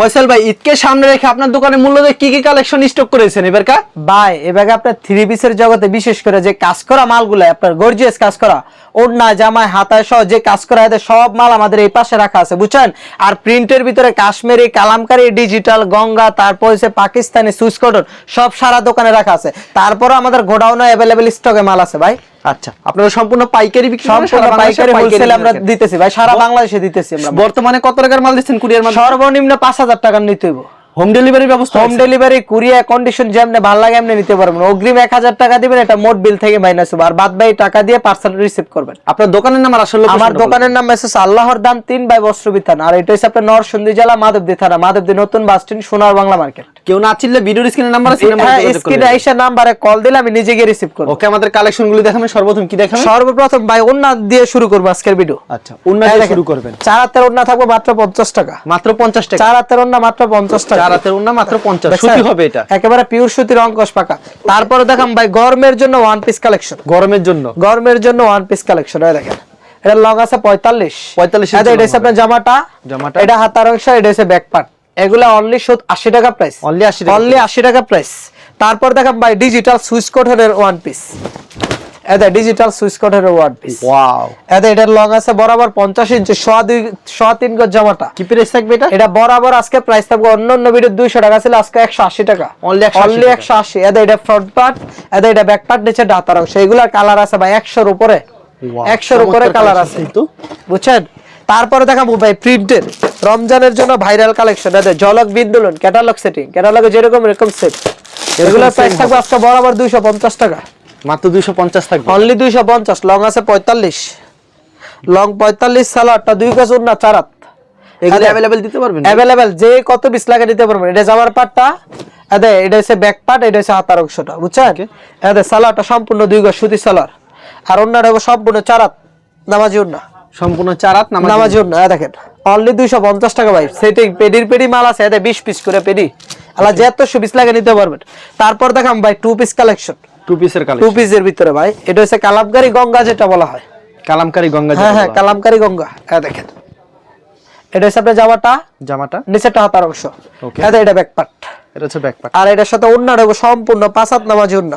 ফয়সাল ভাই, ঈদকে সামনে রেখে আপনার দোকানে মূলত কি কি কালেকশন স্টক করেছেন এবার কা? ভাই, এবারে আপনার থ্রি পিসের জগতে বিশেষ করে যে কাজ করা মালগুলো, আপনার গর্জিয়াস কাজ করা, ওড়না জামায় হাতায় সহ যে কাজ করা এদের সব মাল আমাদের এই পাশে রাখা আছে, বুঝছেন? আর প্রিন্টের ভিতরে কাশ্মীরি, কালামকারি ডিজিটাল গঙ্গা, তারপর হচ্ছে পাকিস্তানি, সুইস কটন সব সারা দোকানে রাখা আছে। তারপরও আমাদের গোডাউনে অ্যাভেলেবেল স্টকে মাল আছে, ভাই। আচ্ছা আপনারা সম্পূর্ণ পাইকারি বিক্রি সম্পূর্ণ পাইকারি হোলসেল আমরা দিতেছি। ভাই সারা বাংলাদেশে দিতেছি আমরা। বর্তমানে কত টাকার মাল দিচ্ছেন কুরিয়ার মাল? সর্বনিম্ন পাঁচ হাজার টাকা নিতে হইব। হোম ডেলিভারির ব্যবস্থা হোম ডেলিভারি কুরিয়া কন্ডিশন যেমনি ভালো লাগে এমনি নিতে পারবেন। অগ্রিম এক হাজার টাকা দিবেন এটা মোট বিল থেকে মাইনাস হবে। আর বাদ বাকি টাকা দিয়ে পার্সেল রিসিভ করবেন। আপনার দোকানের নাম আসলে আমার দোকানের নাম মেসেজ আল্লাহর দাম তিন বাই আর এটা হচ্ছে আপনার নরসিংদী জেলা মাধবদী থানা। মাধবদী নতুন বাস স্ট্যান্ড সোনার বাংলা মার্কেট কেউ না চিনলে ভিডিওর স্ক্রিনের নাম্বার আছে হ্যাঁ স্ক্রিনে আইসা নাম্বারে কল দিলে আমি নিজে গিয়ে রিসিভ করব। ওকে আমাদের কালেকশন গুলি দেখাবেন সর্বপ্রথম কি দেখাবেন? সর্বপ্রথম ভাই ওন্না দিয়ে শুরু করব আজকের ভিডিও আচ্ছা দিয়ে শুরু করবেন। চার হাতের ওন্না থাকবে মাত্র পঞ্চাশ টাকা। মাত্র পঞ্চাশ টাকা। চার হাতের ওন্না মাত্র পঞ্চাশ টাকা। চার হাতের অন্য মাত্র পঞ্চাশ। দেখছেন? সুতি হবে এটা। একেবারে পিওর সুতির অঙ্কশ পাকা। তারপরে দেখাম ভাই গরমের জন্য ওয়ান পিস কালেকশন গরমের জন্য? গরমের জন্য ওয়ান পিস কালেকশন এই দেখেন। এটা লং আছে পঁয়তাল্লিশ। 45 এটা এটা আপনার জামাটা। জামাটা। এটা হাতার অংশ এটা হচ্ছে ব্যাক পার্ট এগুলা অনলি আশি টাকা প্রাইস অনলি 80 টাকা অনলি আশি টাকা প্রাইস তারপর দেখাম ভাই ডিজিটাল সুইচ কোটের ওয়ান পিস এটা ডিজিটাল সুইচ কোটের ওয়ান পিস ওয়াও এটা এটার লং আছে বরাবর পঞ্চাশ ইঞ্চি সোয়া দুই সোয়া তিন গজ জামাটা। কি প্রাইস থাকবে এটা? এটা বরাবর আজকে প্রাইস থাকবে অন্য অন্য ভিডিও দুইশো টাকা ছিল আজকে একশো আশি টাকা। Only 180 অনলি টাকা। একশো আশি। এটা এটা ফ্রন্ট পার্ট এটা এটা ব্যাক পার্ট নিচে ডাতার অংশ। এগুলার কালার আছে ভাই একশোর উপরে। Wow, একশোর উপরে কালার আছে। কিন্তু। বুঝছেন? তারপরে দেখাবো ভাই প্রিন্টের রমজানের জন্য ভাইরাল কালেকশন এটা জলক বিন্দুলন ক্যাটালগ সেটিং ক্যাটালগে যেরকম এরকম সেট এগুলোর প্রাইস থাকবে আজকে বরাবর দুইশো পঞ্চাশ টাকা। মাত্র দুইশো পঞ্চাশ থাকবে। অনলি দুইশো পঞ্চাশ লং আছে পঁয়তাল্লিশ। লং পঁয়তাল্লিশ সালোয়ারটা দুই গজ উন্না চারাত এগুলো অ্যাভেলেবেল দিতে পারবেন? অ্যাভেলেবেল যে কত পিস লাগে দিতে পারবেন। এটা জামার পাটটা এদে এটা হচ্ছে ব্যাক পার্ট এটা হচ্ছে হাতার অংশটা বুঝছেন? এদে সালোয়ারটা সম্পূর্ণ দুই গজ সুতি সালোয়ার আর। অন্যটা হবে সম্পূর্ণ চারাত নামাজি উন্না সম্পূর্ণ চারাত নামাজ এ দেখেন। অনলি দুইশো পঞ্চাশ টাকা ভাই সেটিং পেডির পেডি মাল আছে এদের বিশ পিস করে পেডি। আলা যে এত পিস লাগে নিতে পারবেন। তারপর দেখাম ভাই টু পিস কালেকশন টু পিসের টু পিসের ভিতরে ভাই। এটা হচ্ছে কালামকারি গঙ্গা যেটা বলা হয়। কালামকারী গঙ্গা হ্যাঁ হ্যাঁ কালামকারী গঙ্গা। হ্যাঁ দেখেন। এটা হচ্ছে আপনার জামাটা। জামাটা? নিচেরটা হাতার অংশ। এটা এটা ব্যাক এটা হচ্ছে ব্যাকপার্ট আর এটার সাথে অন্য রইব সম্পূর্ণ পাঁচাত নামাজি অন্য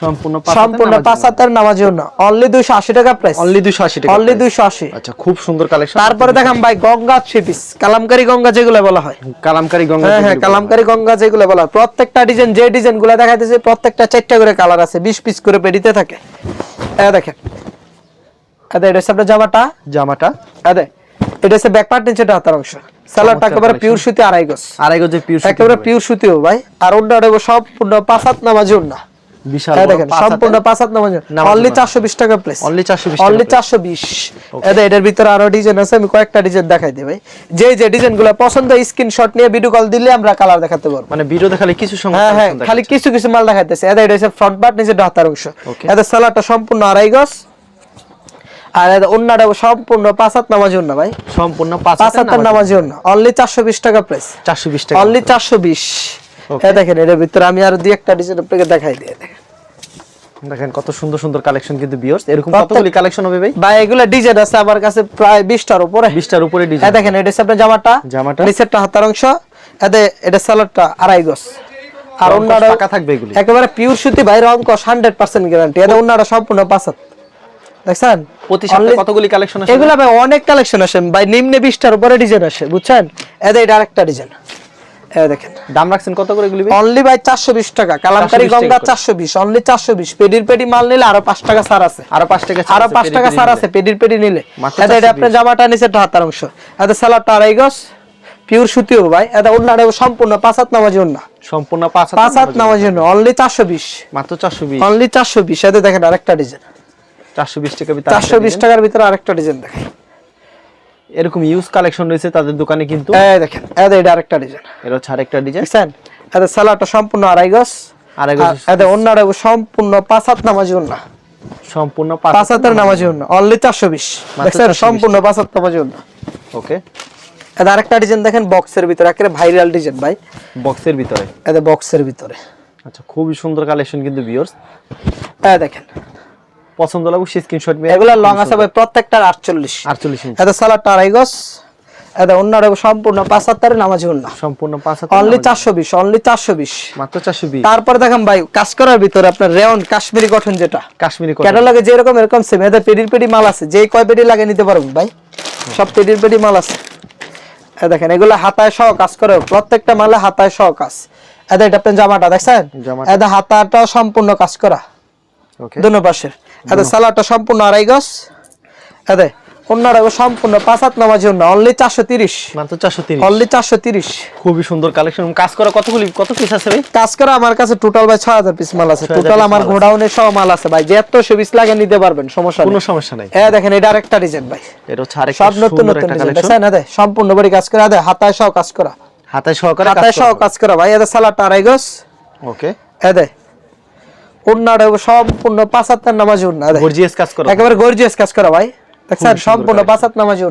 সম্পূর্ণ সম্পূর্ণ পাঁচাতের নামাজি অন্য অনলি দুইশো আশি টাকা প্রাইস অনলি দুইশো আশি টাকা অনলি price। দুইশো আশি। আচ্ছা খুব সুন্দর কালেকশন তারপরে দেখাম ভাই গঙ্গা থ্রি পিস কালামকারি গঙ্গা যেগুলো বলা হয়। কালামকারী গঙ্গা হ্যাঁ হ্যাঁ কালামকারি গঙ্গা যেগুলো বলা হয়। প্রত্যেকটা ডিজাইন যে ডিজাইনগুলো দেখাইতেছে প্রত্যেকটা চারটা করে কালার আছে বিশ পিস করে পেডিতে থাকে। এটা দেখেন। এটা হচ্ছে আপনার জামাটা। জামাটা। এটা এটা হচ্ছে ব্যাক পার্ট নিচেটা হাতার অংশ। একেবারে। পিওর সুতি আড়াই গজ। আড়াই গজের পিউর একেবারে পিওর সুতিও ভাই। আর অন্য রইব সম্পূর্ণ পাঁচাত নামাজি অন্য বিশাল দেখেন সম্পূর্ণ পাঁচ হাত নামাজ অনলি সম্পূর্ণ পাঁচ হাত নামাজ না ভাই। সম্পূর্ণ পাঁচ হাত নামাজ না অনলি 420 টাকা প্রাইস 420 টাকা অনলি 420 হ্যাঁ দেখেন ভিতরে আমি আরও দুই একটা ডিজাইন আপনাকে দেখাই দিয়ে দেখেন। দেখেন কত সুন্দর সুন্দর কালেকশন কিন্তু এরকম কতগুলি কালেকশন হবে ভাই? ভাই এগুলো ডিজাইন আছে আমার কাছে প্রায় উপরে। উপরে ডিজাইন হ্যাঁ দেখেন এটা আপনার জামাটা। জামাটা। নিচেরটা হাতার অংশ। হ্যাঁ, এতে এটা সালোয়ারটা আড়াই গজ। আর পাকা থাকবে একেবারে পিওর সুতি ভাই রং 100% গ্যারান্টি এতে সম্পূর্ণ পাঁচাত দেখছেন? প্রতি সপ্তাহে কতগুলি কালেকশন আসে এগুলো ভাই অনেক কালেকশন আসে। ভাই নিম্নে 20টার উপরে ডিজাইন আসে বুঝছেন? হ্যাঁ, এতে এটা আরেকটা ডিজাইন দেখেন। দাম রাখছেন কত করে এগুলি অনলি ভাই চারশো বিশ টাকা। কালামকারি গঙ্গা করে। চারশো বিশ অনলি চারশো বিশ। পেডির পেডি মাল নিলে আরও পাঁচ টাকা ছাড় আছে। আরও পাঁচ টাকা আরও আছে, টাকা ছাড় আছে পেডির পেডি নিলে। এটা এটা 420 জামাটা নিচে হাতার অংশ। এটা সালাডটা আড়াই গজ পিওর সুতিও ভাই। এটা অন্যটা সম্পূর্ণ নামাজি নামাজি অনলি মাত্র দেখেন আরেকটা ডিজাইন চারশো বিশ টাকা ভিতরে চারশো বিশ টাকার ভিতরে আরেকটা ডিজাইন দেখেন। এরকম ইউজ কালেকশন রয়েছে তাদের দোকানে কিন্তু। এই দেখেন এতে এটা আরেকটা ডিজাইন এর হচ্ছে আরেকটা ডিজাইন দেখছেন? এতে সালাডটা সম্পূর্ণ আড়াই গজ। আড়াই গজ এতে অন্যটা সম্পূর্ণ পাঁচ হাত নামাজি অন্য সম্পূর্ণ পাঁচ হাতের নামাজি অন্য অনলি চারশো বিশ। দেখছেন? সম্পূর্ণ পাঁচ হাত নামাজি অন্য ওকে এটা আরেকটা ডিজাইন দেখেন বক্সের ভিতরে একেবারে ভাইরাল ডিজাইন ভাই। বক্সের ভিতরে? এটা বক্সের ভিতরে। আচ্ছা খুবই সুন্দর কালেকশন কিন্তু ভিউয়ার্স এই দেখেন পছন্দ লাগবে স্ক্রিনশট মেরে এগুলা লং আছে ভাই প্রত্যেকটার আটচল্লিশ। 48 ইঞ্চি এটা সালাডটা আড়াই গজ এটা অন্যরা সম্পূর্ণ পাঁচ হাতারে নামাজি উন্না। সম্পূর্ণ পাঁচ হাত অনলি চারশো বিশ অনলি চারশো বিশ। মাত্র চারশো বিশ। তারপরে দেখেন ভাই কাজ করার ভিতরে আপনার রেওন কাশ্মীরি গঠন যেটা। কাশ্মীরি কটন। ক্যাটালগে যেরকম এরকম সেম এদের পেডির পেডি মাল আছে যেই কয় পেডি লাগে নিতে পারবেন ভাই। সব পেডির পেডি মাল আছে। এ দেখেন এগুলো হাতায় সহ কাজ করে প্রত্যেকটা মালে হাতায় সহ কাজ। এটা আপনার জামাটা দেখছেন। এদের হাতাটা সম্পূর্ণ কাজ করা। ওকে দুনো পাশের। এদের সালাডটা সম্পূর্ণ আড়াই গজ। অন্যরা সম্পূর্ণ পাঁচ হাত নামাজি অন্য অনলি চারশো তিরিশ। মাত্র চারশো তিরিশ। অনলি চারশো তিরিশ। খুবই সুন্দর কালেকশন কাজ করা কতগুলি কত পিস আছে ভাই? কাজ করা আমার কাছে টোটাল ভাই ছয় হাজার পিস মাল আছে। টোটাল আমার গোডাউনে সহ মাল আছে ভাই। যে পিস লাগে নিতে পারবেন সমস্যা কোনো সমস্যা নাই। এ দেখেন এটা আরেকটা ডিজাইন ভাই। এটা হচ্ছে আরেকটা সব নতুন ডিজাইন সম্পূর্ণ বডি কাজ করা। হাতায় সহ কাজ করা। হাতায় হাতায় সহ কাজ করা ভাই। এদের সালাডটা আড়াই গজ। ওকে এদের উন্নাটা সম্পূর্ণ পাঁচ হাতের নামাজি গর্জিয়াস কাজ করা। একেবারে গর্জিয়াস কাজ করা ভাই। দেখছেন সম্পূর্ণ নামাজি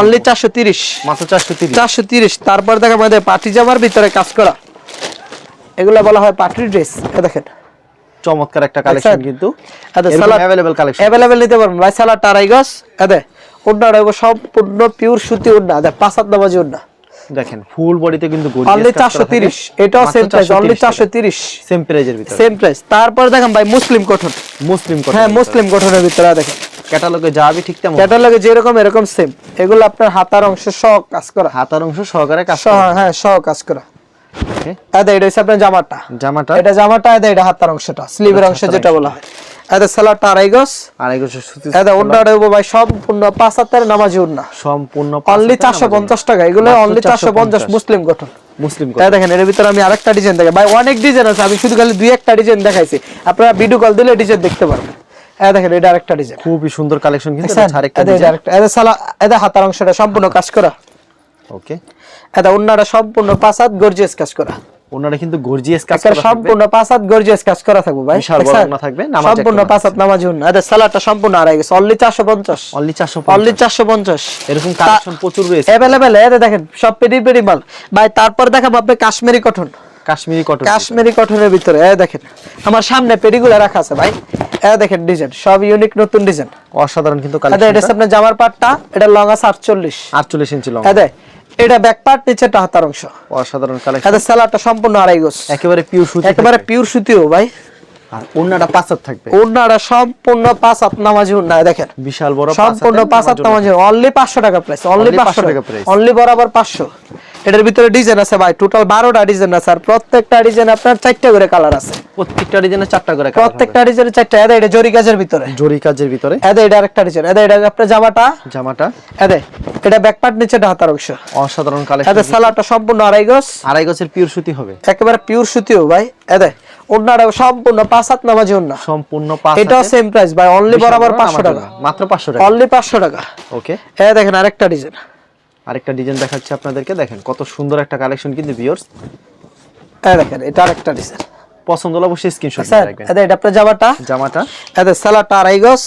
অনলি চারশো তিরিশ। মাত্র চারশো তিরিশ। চারশো তিরিশ। তারপর দেখেন আমাদের পার্টি জামার ভিতরে কাজ করা। এগুলা বলা হয় ড্রেস দেখেন। চমৎকার একটা কালেকশন কিন্তু। নিতে পারবেন ভাই। এদে সম্পূর্ণ পিওর সুতি উন্না এদের পাঁচ হাত নামাজি উন্না দেখেন। ফুল বডিতে কিন্তু অনলি চারশো তিরিশ। এটাও সেম প্রাইস অনলি চারশো তিরিশ সেম প্রাইজের ভিতরে। সেম প্রাইস তারপর দেখেন ভাই মুসলিম মুসলিম হ্যাঁ মুসলিম ভিতরে দেখেন। ক্যাটালগে যাবে ঠিক তেমন। ক্যাটালগে যেরকম এরকম সেম এগুলো আপনার হাতার অংশ সহ কাজ করা। হাতার অংশ সহকারে কাজ করা। হ্যাঁ সহ কাজ করা? এটা হচ্ছে আপনার জামাটা। জামাটা? এটা জামাটা এটা হাতার অংশটা স্লিভের অংশ যেটা বলা হয়। এদে সালাডটা আড়াই গজ। আড়াই গজ সুতি এদে উন্নাটা ভাই সম্পূর্ণ পাঁচ হাতের নামাজি উন্না। সম্পূর্ণ অনলি চারশো পঞ্চাশ টাকা এগুলো অনলি চারশো পঞ্চাশ 450 মুসলিম গঠন মুসলিম তাই দেখেন এর ভিতরে আমি আরেকটা ডিজাইন দেখে ভাই অনেক ডিজাইন আছে আমি শুধু খালি দুই একটা ডিজাইন দেখাইছি। আপনারা ভিডিও কল দিলে ডিজাইন দেখতে পারবেন। এই দেখেন এটা আরেকটা ডিজাইন খুবই সুন্দর কালেকশন কিন্তু আরেকটা এটা সালা হাতার অংশটা সম্পূর্ণ কাজ করা। ওকে এদের অন্যরা সম্পূর্ণ পাঁচ হাত গর্জিয়াস কাজ করা। ওনারা কিন্তু গর্জিয়াস কাজ করা সম্পূর্ণ পাঁচ হাত গর্জিয়াস কাজ করা থাকবে ভাই। বিশাল বড়? ওড়না থাকবে, নামাজ সম্পূর্ণ একটা পাঁচ হাত নামাজি সম্পূর্ণ আড়াই গেছে। অনলি চারশো পঞ্চাশ। অনলি চারশো অনলি চারশো পঞ্চাশ। এরকম কালেকশন প্রচুর রয়েছে। এদের দেখেন সব পেডি পেডি মাল। ভাই তারপর দেখাবো আপনি কাশ্মীরি কটন কাশ্মীরি কটন কাশ্মীরি কটনের ভিতরে এ দেখেন আমার সামনে পেডিগুলো রাখা আছে ভাই। এ দেখেন ডিজাইন সব ইউনিক নতুন ডিজাইন অসাধারণ কিন্তু এটা এটা আপনার জামার পাটটা এটা লং আছে আটচল্লিশ। আটচল্লিশ ইঞ্চি লং এ দেখ এটা ব্যাক পার্ট নিচেটা হাতার অংশ। অসাধারণ কালেকশন এটা সালাটা সম্পূর্ণ আড়াই গোছ একেবারে পিওর সুতি একেবারে পিওর সুতিও ভাই। আর ওন্নাটা পাঁচাত থাকবে। ওন্নাটা সম্পূর্ণ পাঁচাত নামাজি ওন্না দেখেন। বিশাল বড় সম্পূর্ণ পাঁচাত নামাজি অনলি পাঁচশো টাকা প্রাইস অনলি পাঁচশো 500 টাকা প্রাইস অনলি বরাবর পাঁচশো। এটার ভিতরে ডিজাইন আছে ভাই। টোটাল বারোটা ডিজাইন আছে আর প্রত্যেকটা ডিজাইন আপনার চারটা করে কালার আছে। প্রত্যেকটা ডিজাইনে চারটা করে প্রত্যেকটা ডিজাইনে চারটা। এটা জরি কাজের ভিতরে। জরি কাজের ভিতরে। এটা আরেকটা ডিজাইন এটা আপনার জামাটা। জামাটা। এটা ব্যাক পার্ট হাতার অংশ। অসাধারণ কালেকশন সালাডটা সম্পূর্ণ আড়াই গজ। আড়াই গছের পিওর সুতি হবে। একেবারে পিওর সুতিও ভাই। এদের ওনারা সম্পূর্ণ পাঁচ হাত নামাজি ওনা সম্পূর্ণ পাঁচ এটাও সেম প্রাইস ভাই অনলি বরাবর বড় পাঁচশো নামাজ টাকা। মাত্র পাঁচশো টাকা। অনলি পাঁচশো টাকা। ওকে এ দেখেন আরেকটা ডিজাইন আরেকটা ডিজাইন দেখাচ্ছি আপনাদেরকে দেখেন কত সুন্দর একটা কালেকশন কিন্তু ভিউয়ার্স এ দেখেন এটা আরেকটা ডিজাইন পছন্দ হলে অবশ্যই স্ক্রিনশট রাখবেন। এদের এটা আপনার জামাটা? জামাটা? এটা সালাটা আড়াই গজ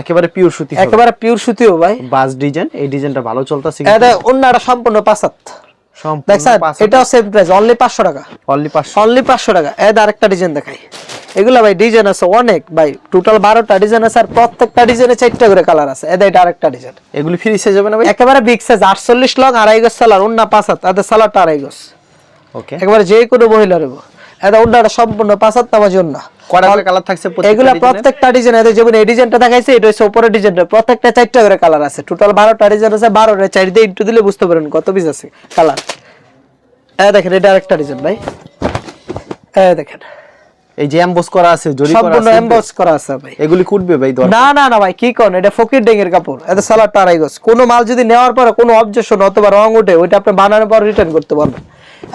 একেবারে পিওর সুতি একেবারে পিওর সুতিও ভাই। বাস ডিজাইন এই ডিজাইনটা ভালো চলতেছে এটা অন্যটা সম্পূর্ণ পাঁচ হাত সম্পূর্ণ দেখছেন পাঁচ এটাও সেম প্রাইস অনলি পাঁচশো টাকা। অনলি অনলি পাঁচশো টাকা। এদ আরেকটা ডিজাইন দেখাই। এগুলা ভাই ডিজাইন আছে অনেক। ভাই টোটাল বারোটা ডিজাইন আছে আর প্রত্যেকটা ডিজাইনে চারটা করে কালার আছে। এটা আরেকটা ডিজাইন এগুলি ফ্রি সাইজ যাবে না ভাই? একেবারে বিগ সাইজ আটচল্লিশ লং আড়াই গজ সালার পাঁচ হাত। এদের সালারটা আড়াই গজ। ওকে একেবারে যে কোনো মহিলা নেব এদের অন্যটা সম্পূর্ণ পাঁচ হাত নামাজ অন্য কয়টা করে কালার থাকছে এগুলা প্রত্যেকটা ডিজাইন এদের যেমন এই ডিজাইনটা দেখাইছে এটা হচ্ছে উপরের ডিজাইনটা প্রত্যেকটা চারটা করে কালার আছে। টোটাল বারোটা ডিজাইন আছে বারোটা চার দিয়ে একটু দিলে বুঝতে পারেন কত পিস আছে কালার এ দেখেন এটা আরেকটা ডিজাইন ভাই। এ দেখেন। এই যে এমবোস করা আছে জরি করা সম্পূর্ণ এমবস করা আছে ভাই। এগুলি কুটবে ভাই না না না ভাই কি কোন? এটা ফকির ডেঙ্গের কাপড়। এটা কোনো মাল যদি নেওয়ার পরে কোনো অবজেকশন অথবা রং উঠে ওইটা আপনি বানানোর পর রিটার্ন করতে পারবেন।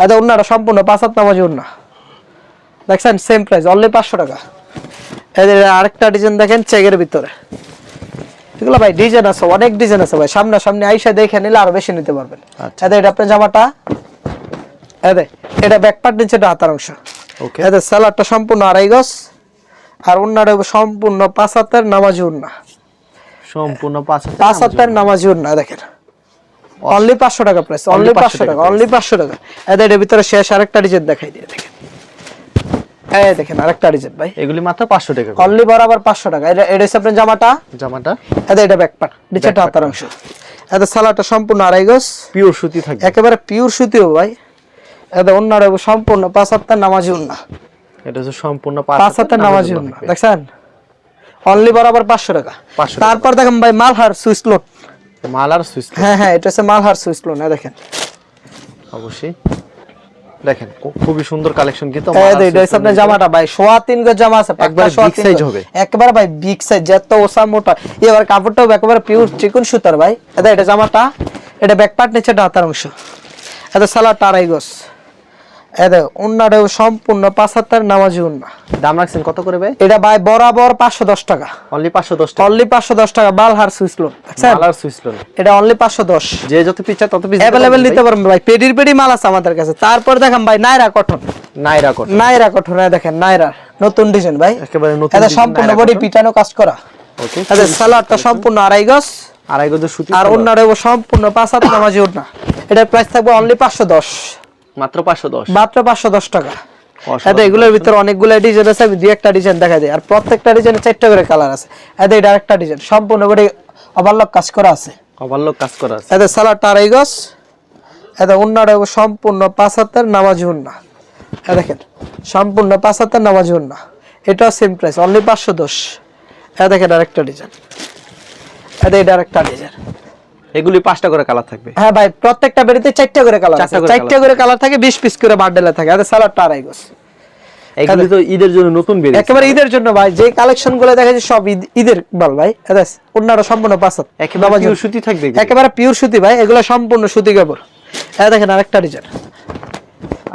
এটা অন্যরা সম্পূর্ণ পাঁচ হাত নামাজি অন্য দেখছেন সেম প্রাইস অনলি পাঁচশো টাকা। এদের আরেকটা ডিজাইন দেখেন চেকের ভিতরে। এগুলো ভাই ডিজাইন আছে অনেক ডিজাইন আছে ভাই। সামনে সামনে আইসা দেখে নিলে আরও বেশি নিতে পারবেন। আচ্ছা। এদের এটা আপনার জামাটা এদের এটা ব্যাক পার্ট নিচে এটা হাতার অংশ। এদের স্যালাডটা সম্পূর্ণ আড়াই গজ আর অন্যটা সম্পূর্ণ পাঁচ হাতের নামাজি উন্না সম্পূর্ণ পাঁচ হাতে পাঁচ হাতের নামাজি উন্না দেখেন। অনলি পাঁচশো টাকা প্রাইস অনলি পাঁচশো টাকা অনলি পাঁচশো টাকা। এদের এর ভিতরে শেষ আরেকটা ডিজাইন দেখাই দিয়ে দেখেন। এই দেখেন আরেকটা ডিজাইন ভাই। এগুলি মাত্র পাঁচশো টাকা। অনলি বরাবর টাকা। এটা এটা হচ্ছে আপনার জামাটা? জামাটা? এটা এটা ব্যাকপার্ট নিচেটা হাতার অংশ। এটা সালাটা সম্পূর্ণ আড়াই গজ। পিওর সুতি থাকবে। একেবারে পিওর সুতিও ভাই। এটা অন্যার সম্পূর্ণ পাঁচ হাত্তার নামাজি উন্না এটা হচ্ছে সম্পূর্ণ পাঁচ হাত্তার নামাজি উন্না দেখছেন? অনলি বরাবর পাঁচশো টাকা। 500 টাকা। তারপর দেখেন ভাই Malhar switch lawn Malhar switch হ্যাঁ হ্যাঁ এটা হচ্ছে মালহার সুইচ লোড দেখেন? অবশ্যই। দেখেন খুবই সুন্দর কালেকশন কিন্তু এটা হচ্ছে আপনার জামাটা ভাই সোয়া তিন গজ জামা আছে একবার বিগ গজ। হবে। একবার ভাই বিগ সাইজ যত ওসা মোটা। এবার কাপড়টাও একবার পিওর চিকন সুতার ভাই। এটা এটা জামাটা এটা ব্যাক পার্ট নিচে ডাতার অংশ। এটা সালা আড়াই গজ। সম্পূর্ণ পাঁচ হাতার নামাজি উন্না। দাম রাখছেন কত করে ভাই? এটা ভাই বরাবর পাঁচশো দশ টাকা। অনলি পাঁচশো দশ টাকা। অনলি পাঁচশো দশ টাকা বালহার আর সুইচ লোন। এটা অনলি পাঁচশো দশ। যে যত তত পিস অ্যাভেলেবেল নিতে পারবেন ভাই। পেডির পেডি মাল আছে আমাদের কাছে। তারপর দেখেন ভাই নাইরা কটন নাইরা কত নাইরা কটন দেখেন নাইরা নতুন ডিজাইন ভাই। একেবারে নতুন এটা সম্পূর্ণ বডি। পিটানো কাজ করা। ওকে এটা সালোয়ারটা সম্পূর্ণ আড়াই গজ। আড়াই গজ সুতি আর সালোয়ার। সম্পূর্ণ পাঁচ হাত নামাজি ওড়না এটার প্রাইস থাকবে অনলি পাঁচশো দশ। মাত্র পাঁচশো দশ। মাত্র পাঁচশো দশ টাকা। অসাধারণ এটা এগুলোর ভিতরে অনেকগুলো ডিজাইন আছে আমি দুই একটা ডিজাইন দেখা দিই। আর প্রত্যেকটা ডিজাইনে চারটা করে কালার আছে। এটা এটা আরেকটা ডিজাইন সম্পূর্ণ বডি ওভারলক কাজ করা আছে। ওভারলোক কাজ করা আছে। এদের সালাডটা আড়াই গজ। এটা উন্নাটা সম্পূর্ণ পাঁচ হাতের নামাজি উন্না। দেখেন সম্পূর্ণ পাঁচ হাতের নামাজি উন্না। এটাও সেম প্রাইস অনলি পাঁচশো দশ। এ দেখেন আরেকটা ডিজাইন এটা এটা আরেকটা ডিজাইন এগুলি পাঁচটা করে কালার থাকবে। হ্যাঁ ভাই প্রত্যেকটা বেরিতে চারটা করে কালার চারটা করে চারটা করে কালার থাকে বিশ পিস করে বান্ডেলে থাকে। এদের সালাডটা আড়াই গজ এগুলি তো ঈদের জন্য নতুন বেরিয়েছে। একেবারে ঈদের জন্য ভাই যে কালেকশনগুলো দেখা যায় সব ঈদের মাল ভাই। এটা অন্যরা সম্পূর্ণ পাঁচ হাত একেবারে pure সুতি থাকবে একেবারে পিওর সুতি ভাই এগুলো সম্পূর্ণ সুতি কাপড়। এই দেখেন আরেকটা ডিজাইন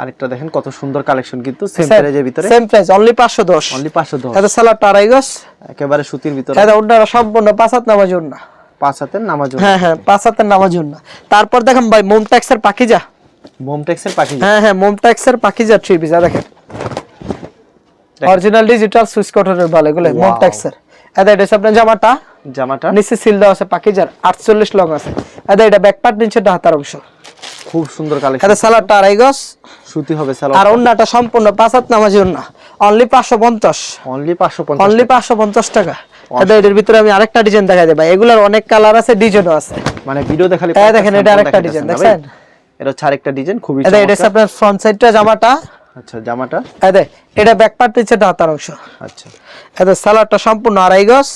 আরেকটা দেখেন কত সুন্দর কালেকশন কিন্তু সেম প্রাইজের ভিতরে। সেম প্রাইস অনলি 510 অনলি পাঁচশো দশ এটা সালাডটা আড়াই গজ একেবারে সুতির ভিতরে। এটা অন্যরা সম্পূর্ণ পাঁচ হাত নামাজি অন্য। পাঁচ হাতের নামাজ হ্যাঁ হ্যাঁ পাঁচ হাতের নামাজি অন্য তারপর দেখেন ভাই মোমটেক্সের পাখিজা। মোমটেক্সের পাখি হ্যাঁ হ্যাঁ মোমটেক্সের পাখিজা থ্রি পিস দেখেন। অরিজিনাল ডিজিটাল সুইচ কটনের ভালো এগুলো Wow. মোমটেক্সের এটা এটা আপনার জামাটা। জামাটা? নিচে সিল দেওয়া আছে পাখিজার আটচল্লিশ লং আছে। এটা এটা ব্যাক পার্ট নিচে হাতার অংশ। খুব সুন্দর কালেকশন এটা সালাডটা আড়াই গজ। সুতি হবে আর সালোয়ার অন্যটা সম্পূর্ণ পাঁচ হাত নামাজি অন্য অনলি পাঁচশো পঞ্চাশ। অনলি পাঁচশো পঞ্চাশ অনলি পাঁচশো পঞ্চাশ টাকা। এটা এটার ভিতরে আমি আরেকটা ডিজাইন দেখাই দেবো এগুলোর অনেক কালার আছে ডিজাইনও আছে। মানে ভিডিও দেখালি এই দেখেন, এটা আরেকটা design, দেখছেন? এটা হচ্ছে আরেকটা ডিজাইন খুবই এটা এটা আপনার ফ্রন্ট সাইডটা জামাটা। আচ্ছা জামাটা? এই দেখ, এটা ব্যাক পার্ট হাতার অংশ। আচ্ছা। এটা সালোয়ারটা সম্পূর্ণ আড়াই গজ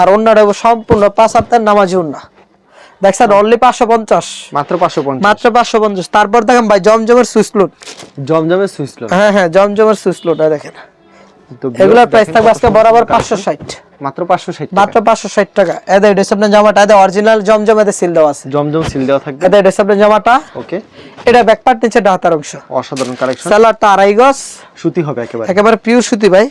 আর অন্যটা সম্পূর্ণ পাঁচ হাতের নামাজি দেখছেন অনলি পাঁচশো পঞ্চাশ। মাত্র পাঁচশো পঞ্চাশ। মাত্র পাঁচশো পঞ্চাশ। তারপর দেখেন ভাই জমজমের জমজমের হ্যাঁ হ্যাঁ জমজমের দেখেন। এগুলোর প্রাইস থাকবে আজকে বরাবর collection। পাঁচশো ষাট। মাত্র পাঁচশো ষাট মাত্র পাঁচশো ষাট টাকা। এদের এটা আপনার জামাটা এদের অরিজিনাল সিল দেওয়া আছে। জমজম সিল দেওয়া থাকবে। এদের এটা আপনার জামাটা ওকে। এটা ব্যাক পার্ট নিচে অংশ। অসাধারণ কালেকশন আড়াই গজ। সুতি হবে একেবারে। একেবারে পিওর সুতি ভাই।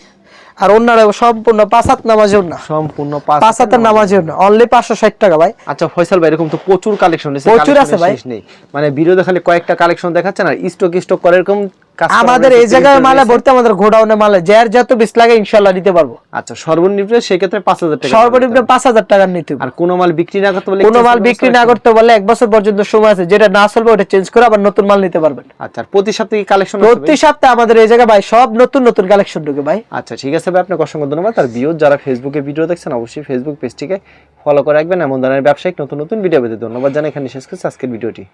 আর অন্যরা সম্পূর্ণ পাঁচ হাত নামাজি অন্য সম্পূর্ণ পাঁচ পাঁচ হাতের নামাজি অনলি পাঁচশো ষাট টাকা ভাই। আচ্ছা ফয়সাল ভাই এরকম তো প্রচুর কালেকশন প্রচুর আছে ভাই। নেই। মানে ভিডিও খালি কয়েকটা কালেকশন দেখাচ্ছে না স্টক স্টক করে এরকম আমাদের এই জায়গায় মালে ভর্তি আমাদের গোডাউনে মালে। যার যত বিশ লাগে ইনশাল্লাহ নিতে পারব। আচ্ছা সর্বনিম্ন সেক্ষেত্রে পাঁচ হাজার টাকা সর্বনিম্ন পাঁচ হাজার টাকার নিতে আর কোনো মাল বিক্রি না করতে বলে কোনো মাল বিক্রি না করতে বলে এক বছর পর্যন্ত সময় আছে। যেটা না চলবে ওটা চেঞ্জ করে আবার নতুন মাল নিতে পারবেন। আচ্ছা প্রতি সপ্তাহে কালেকশন প্রতি সপ্তাহে আমাদের এই জায়গায় ভাই সব নতুন নতুন কালেকশন ঢুকে ভাই। আচ্ছা ঠিক আছে ভাই আপনাকে অসংখ্য ধন্যবাদ। আর ভিউ যারা ফেসবুকে ভিডিও দেখছেন অবশ্যই ফেসবুক পেজটিকে ফলো করে রাখবেন। এমন ধরনের ব্যবসায়িক নতুন নতুন ভিডিও পেতে ধন্যবাদ জানাই। এখানে শেষ করছি আজকের ভিডিওটি